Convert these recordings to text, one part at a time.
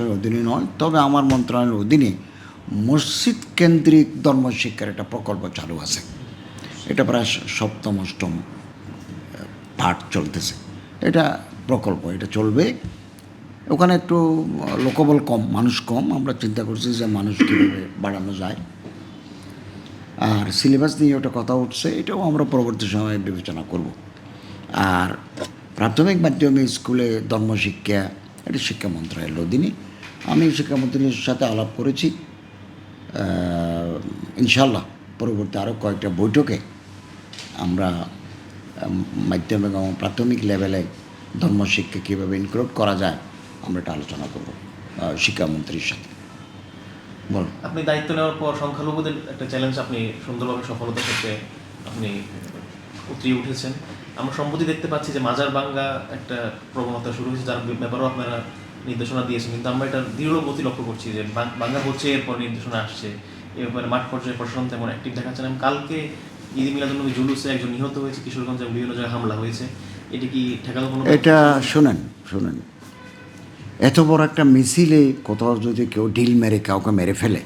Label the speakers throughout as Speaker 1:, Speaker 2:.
Speaker 1: অধীনে নয়, তবে আমার মন্ত্রণালয়ের অধীনে মসজিদ কেন্দ্রিক ধর্মশিক্ষার একটা প্রকল্প চালু আছে। এটা প্রায় সপ্তম, অষ্টম পাঠ চলতেছে। এটা প্রকল্প, এটা চলবে। ওখানে একটু লোকবল কম, মানুষ কম। আমরা চিন্তা করছি যে মানুষ কীভাবে বাড়ানো যায়। আর সিলেবাস নিয়ে ওটা কথা উঠছে, এটাও আমরা পরবর্তী সময়ে বিবেচনা করব। আর প্রাথমিক মাধ্যমিক স্কুলে ধর্মশিক্ষা, এটা শিক্ষা মন্ত্রণালয়ের অধীনে। আমি শিক্ষামন্ত্রীর সাথে আলাপ করেছি। ইনশাল্লাহ পরবর্তী আরও কয়েকটা বৈঠকে আমরা মাধ্যমিক এবং প্রাথমিক লেভেলে ধর্মশিক্ষা কীভাবে ইনক্লুড করা যায়, আমরা এটা আলোচনা করব শিক্ষামন্ত্রীর সাথে। বলুন
Speaker 2: আপনি দায়িত্ব নেওয়ার পর সংখ্যালঘুদের একটা চ্যালেঞ্জ আপনি সুন্দরভাবে সফলতার ক্ষেত্রে আপনি উতরিয়ে উঠেছেন। আমরা সম্প্রতি দেখতে পাচ্ছি যে মাজার বাঙ্গা একটা প্রবণতা শুরু হয়েছে, যার ব্যাপারেও আপনারা নির্দেশনা দিয়েছেন কিন্তু আমরা এটা দৃঢ় গতি লক্ষ্য করছি যে বাং- বাঙ্গা হচ্ছে এরপর নির্দেশনা আসছে। এ ব্যাপারে মাঠ পর্যায়ে প্রশাসন তেমন অ্যাক্টিভ দেখাচ্ছে না। কালকে ঈদ মিলাদুন্নবী জুলুসে একজন নিহত হয়েছে, কিশোরগঞ্জে বিভিন্ন জায়গায় হামলা হয়েছে। এটি কি ঠেকানো কোনো
Speaker 1: এটা শোনেন শোনেন। এত বড় একটা মিছিলে কোথাও যদি কেউ ঢিল মেরে, কাউকে মেরে ফেলে,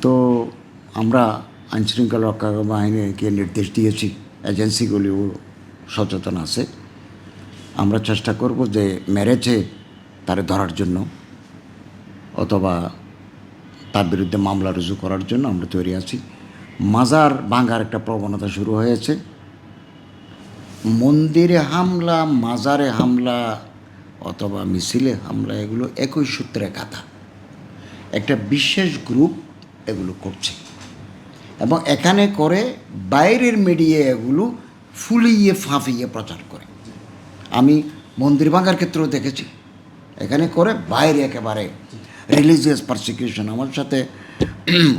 Speaker 1: তো আমরা আইনশৃঙ্খলা রক্ষা বাহিনীকে নির্দেশ দিয়েছি। এজেন্সিগুলিও সচেতন আছে। আমরা চেষ্টা করব যে মেরেছে তারে ধরার জন্য, অথবা তার বিরুদ্ধে মামলা রুজু করার জন্য আমরা তৈরি আছি। মাজার ভাঙার একটা প্রবণতা শুরু হয়েছে। মন্দিরে হামলা, মাজারে হামলা, অথবা মিছিলে হামলা, এগুলো একই সূত্রে গাথা। একটা বিশেষ গ্রুপ এগুলো করছে। এবং এখানে করে বাইরের মিডিয়া এগুলো ফুলিয়ে ফাঁফিয়ে প্রচার করে। আমি মন্দির ভাঙার ক্ষেত্রেও দেখেছি। এখানে করে বাইরে একেবারে রিলিজিয়াস পারসিকিউশন আমার সাথে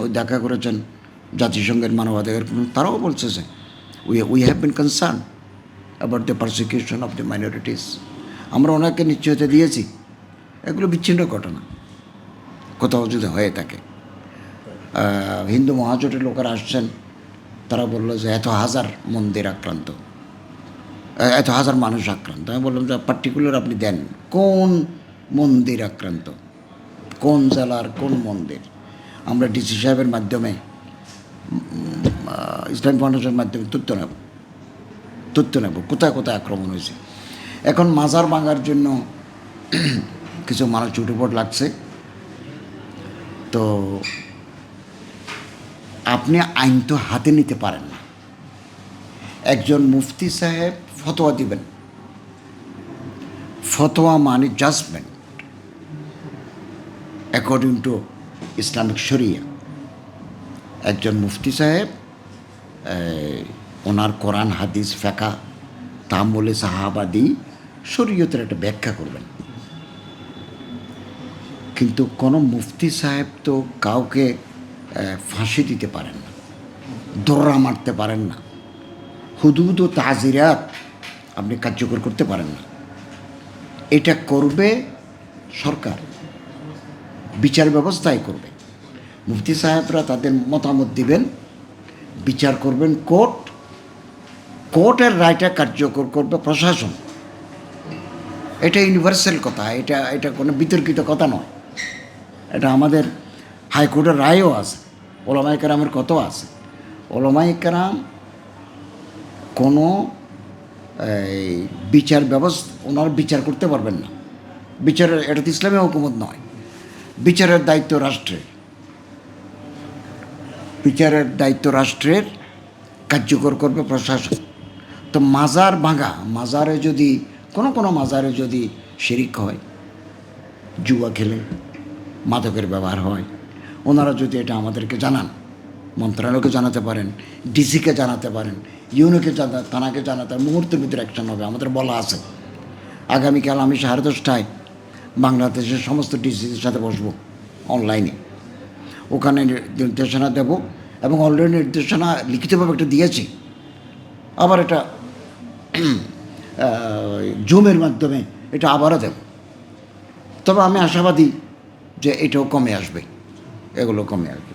Speaker 1: ওই দেখা করেছেন জাতিসংঘের মানবাধিকার তারাও বলছে যে we we have been concern about the persecution of the minorities আমরা ওনাকে নিশ্চয়তা দিয়েছি। এগুলো বিচ্ছিন্ন ঘটনা। কোথাও যদি হয়ে থাকে। হিন্দু মহাজোটের লোকেরা আসছেন, তারা বলল যে এত হাজার মন্দির আক্রান্ত। এত হাজার মানুষ আক্রান্ত। আমি বললাম, যে পার্টিকুলার আপনি দেন। কোন মন্দির আক্রান্ত? কোন জেলার কোন মন্দির? আমরা ডিসি সাহেবের মাধ্যমে ইসলাম ফাউন্ডেশনের মাধ্যমে তথ্য নেব। তথ্য নেব। কোথায় কোথায় আক্রমণ হয়েছে? এখন মাজার ভাঙার জন্য কিছু মানুষ চুটিপট লাগছে। তো আপনি আইন তো হাতে নিতে পারেন না। একজন মুফতি সাহেব ফতোয়া দিবেন। ফতোয়া মানে জাজমেন্ট অ্যাকর্ডিং টু ইসলামিক শরিয়া একজন মুফতি সাহেব ওনার কোরআন, হাদিস ফেকা তামলে সাহাবাদি, শরীয়তের একটা ব্যাখ্যা করবেন। কিন্তু কোনো মুফতি সাহেব তো কাউকে ফাঁসি দিতে পারেন না, দোররা মারতে পারেন না। হুদুদ ও তাজিরাত আপনি কার্যকর করতে পারেন না। এটা করবে সরকার। বিচার ব্যবস্থাই করবে। মুফতি সাহেবরা তাদের মতামত দিবেন, বিচার করবেন কোর্ট। কোর্টের রায়টা কার্যকর করবে প্রশাসন। এটা ইউনিভার্সাল কথা, এটা এটা কোনো বিতর্কিত কথা নয়। এটা আমাদের হাইকোর্টের রায়ও আছে ওলামাই কেরামের কত আছে। ওলামাই কেরাম কোনো এই, বিচার ব্যবস্থা ওনার বিচার করতে পারবেন না। বিচারের এটা তো ইসলামী হুকুমত নয়। বিচারের দায়িত্ব রাষ্ট্রের। বিচারের দায়িত্ব রাষ্ট্রের কার্যকর করবে প্রশাসন। তো মাজার ভাঙা মাজারে যদি কোনো কোনো মাজারে যদি শিরিক হয় জুয়া খেলে মাদকের ব্যবহার হয় ওনারা যদি এটা আমাদেরকে জানান। মন্ত্রণালয়কে জানাতে পারেন, ডিসিকে জানাতে পারেন, ইউনোকে জানা থানাকে জানাতে মুহূর্তের ভিতরে অ্যাকশন হবে, আমাদের বলা আছে। আগামীকাল আমি সাড়ে দশটায় বাংলাদেশের সমস্ত ডিসিদের সাথে বসবো অনলাইনে ওখানে নির্দেশনা দেব এবং অলরেডি নির্দেশনা লিখিতভাবে একটা দিয়েছি। আবার এটা জুমের মাধ্যমে এটা আবারও দেব। তবে আমি আশাবাদী যে এটাও কমে আসবে, এগুলো কমে আসবে।